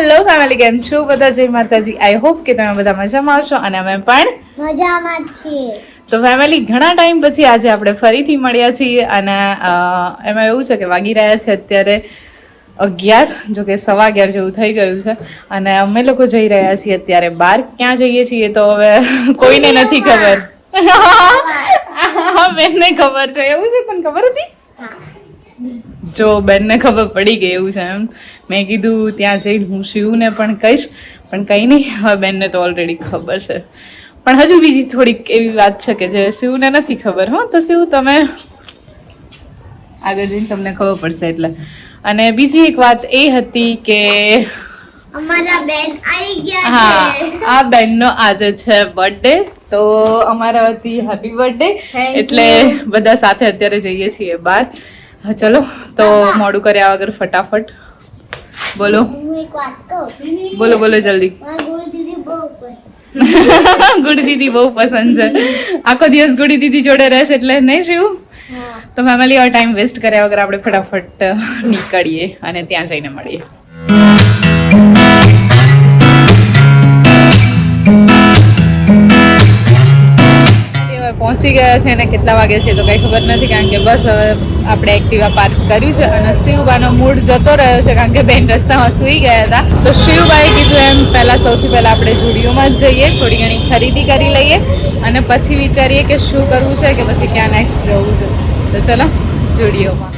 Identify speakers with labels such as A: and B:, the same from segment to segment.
A: Hello family કેમ છો બધા? જય માતાજી. આઈ હોપ કે તમે બધા મજામાં છો અને અમે પણ
B: મજામાં છીએ.
A: તો ફેમિલી ઘણા ટાઈમ પછી આજે આપણે ફરીથી મળ્યા છીએ અને એમાં એવું છે કે વાગી રહ્યા છે અત્યારે અગિયાર જો કે સવા અગિયાર જેવું થઈ ગયું છે. અને અમે લોકો જઈ રહ્યા છીએ અત્યારે બહાર ક્યાં જઈએ છીએ તો હવે કોઈને નથી ખબર. હા. બેનને ખબર છે. એવું છે તને ખબર હતી? જો બેનને ખબર પડી ગઈ એવું છે એમ. મેં કીધું ત્યાં જઈને હું શિવને પણ કહીશ. પણ કંઈ નહીં હવે બેનને તો ઓલરેડી ખબર છે. પણ હજુ બીજી થોડીક એવી વાત છે કે જે શિવને નથી ખબર હો. તો શિવ તમે આગળ જઈને તમને ખબર પડશે એટલે. અને બીજી એક વાત એ હતી કે
B: અમારા બેન આવી ગયા
A: હા આ બેનનો આજે છે બર્થડે તો અમારા વતી હેપી બર્થડે એટલે બધા સાથે અત્યારે જઈએ છીએ બહાર. હા, ચલો. તો મોડું કર્યા વગર ફટાફટ. બોલો. બોલો બોલો જલ્દી. ગુડી દીદી બહુ પસંદ છે. આખો દિવસ ગુડી દીદી જોડે રહેશે એટલે નહીં શું? તો ફેમિલી આ ટાઈમ વેસ્ટ કર્યા વગર આપણે ફટાફટ નીકળીએ અને ત્યાં જઈને મળીએ. પહોંચી ગયા છે અને કેટલા વાગે છે તો કંઈ ખબર નથી, કારણ કે બસ હવે આપણે એક્ટિવા પાર્ક કર્યું છે અને શિવબાનો મૂડ જતો રહ્યો છે, કારણ કે બેન રસ્તામાં સૂઈ ગયા હતા. તો શિવબાએ કીધું એમ, પહેલાં સૌથી પહેલાં આપણે જુડિયોમાં જ જઈએ, થોડી ઘણી ખરીદી કરી લઈએ અને પછી વિચારીએ કે શું કરવું છે કે પછી ક્યાં નેક્સ્ટ જવું છે. તો ચલો જુડિયોમાં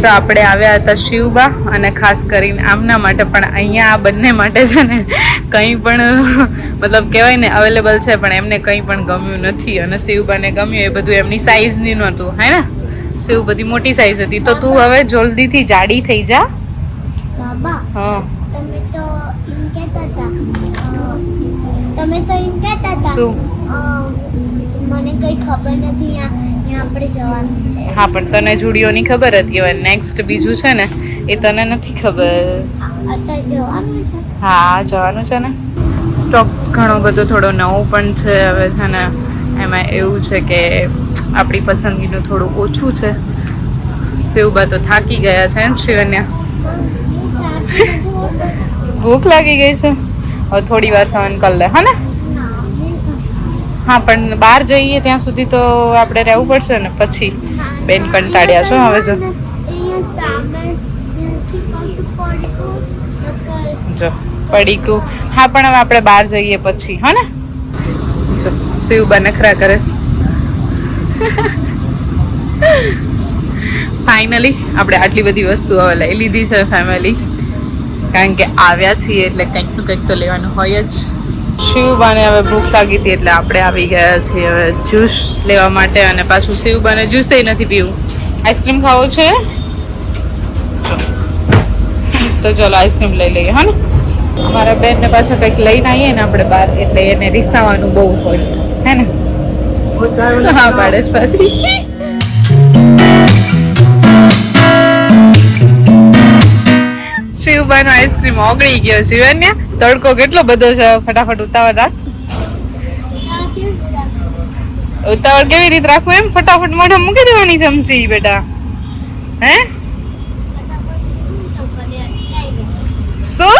A: મિત્રો આપણે આવ્યા હતા શિવબા અને ખાસ કરીને આમના માટે પણ અહીંયા આ બંને માટે છે ને કંઈ પણ મતલબ કહેવાય ને અવેલેબલ છે પણ એમને કંઈ પણ ગમ્યું નથી. અને શિવબાને ગમ્યું એ બધું એમની સાઇઝની નહોતું હે ને? શિવ બધી મોટી સાઈઝ હતી. તો તું હવે જલ્દીથી જાડી થઈ જા.
B: બાબા
A: હા.
B: તમે તો એમ કહેતા હતા
A: શું?
B: મને કઈ ખબર નથી આપણે જવાનું છે.
A: હા પણ તને જુડીઓની ખબર હતી હવે નેક્સ્ટ બીજું છે ને એ તને નથી ખબર.
B: જવાનું છે.
A: હા જવાનું છે ને. સ્ટોક ઘણો બધો થોડો નવો પણ છે હવે છે ને એમાં એવું છે કે આપણી પસંદગીનું થોડું ઓછું છે. શિવબા તો થાકી ગયા છે ને શિવન્યા? ભૂખ લાગી ગઈ છે? હવે થોડી વાર સહન કરી લે હા ને? હા, પણ બહાર જઈએ ત્યાં સુધી તો આપણે રહેવું પડશે ને. પછી બેન કંટાળ્યા છો, હવે જો. જો, પડીકું. હા, પણ હવે આપણે બહાર જઈએ પછી, હો ને? જો શિવબા નખરા કરે છે. ફાઇનલી આપણે આટલી બધી વસ્તુ હવે લઈ લીધી છે ફેમિલી કારણ કે આવ્યા છીએ એટલે કંઈકનું કંઈક તો લેવાનું હોય જ. શિવબાને હવે ભૂખ લાગી હતી એટલે આપણે આવી ગયા છીએ હવે જ્યુસ લેવા માટે અને પાછું શિવબાને જ્યુસે નથી પીવું. આઈસ્ક્રીમ ખાવો છે? તો ચલો આઈસ્ક્રીમ લઈ લઈએ, હા ને? અમારા બેનને પાછા કંઈક લઈને આવીએ ને આપણે બહાર, એટલે એને રીસાવાનું બહુ હોય, હે ને? હા પાડે જ પાછી. શિવભાઈનો આઈસ્ક્રીમ ઓગળી ગયો છે ને? તડકો કેટલો બધો છે? ફટાફટ ઉતાવળ રાખ? ઉતાવળ કેવી રીતે રાખવું એમ? ફટાફટ મોઢા મૂકી દેવાની ચમચી બેટા. હે. શું.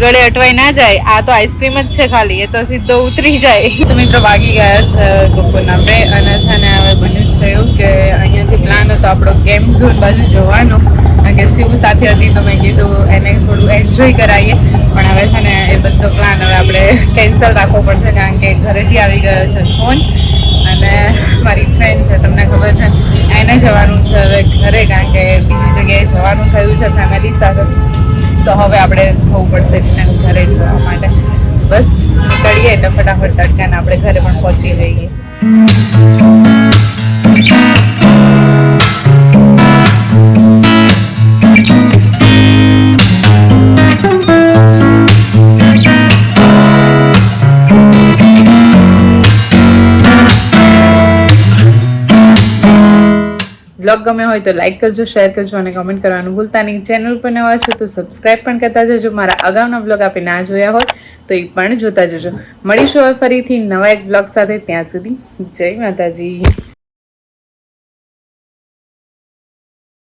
A: ગળે અટવાઈ ના જાય. આ તો આઈસ્ક્રીમ જ છે ખાલી. એ તો સીધો ઉતરી જાય. તો મિત્રો વાગી ગયા છે બપોરના બે અને છે ને હવે બન્યું છે એવું કે અહીંયાથી પ્લાન હતો આપણો ગેમ ઝોન બાજુ જવાનો. કારણ કે શિવ સાથે હતી તો મેં કીધું એને થોડું એન્જોય કરાવીએ. પણ હવે છે ને એ બધો પ્લાન હવે આપણે કેન્સલ રાખવો પડશે કારણ કે ઘરેથી આવી ગયો છે ફોન અને મારી ફ્રેન્ડ છે, તમને ખબર છે, એને જવાનું છે હવે ઘરે કારણ કે બીજી જગ્યાએ જવાનું થયું છે ફેમિલી સાથે. તો હવે આપણે થવું પડશે એને ઘરે જવા માટે. બસ, નીકળીએ એટલે ફટાફટ તડકાને આપણે ઘરે પણ પહોંચી જઈએ. બ્લોગ ગમે હોય તો લાઇક કરજો શેર કરજો અને કમેન્ટ કરવાનું ભૂલતા નહીં. ચેનલ પર નવા છો તો સબસ્ક્રાઇબ પણ કરતા જજો. મારા અગાઉના બ્લોગ આપે ના જોયા હોય તો એ પણ જોતા જજો. મળીશું હવે ફરીથી નવા એક બ્લોગ સાથે. ત્યાં સુધી જય માતાજી.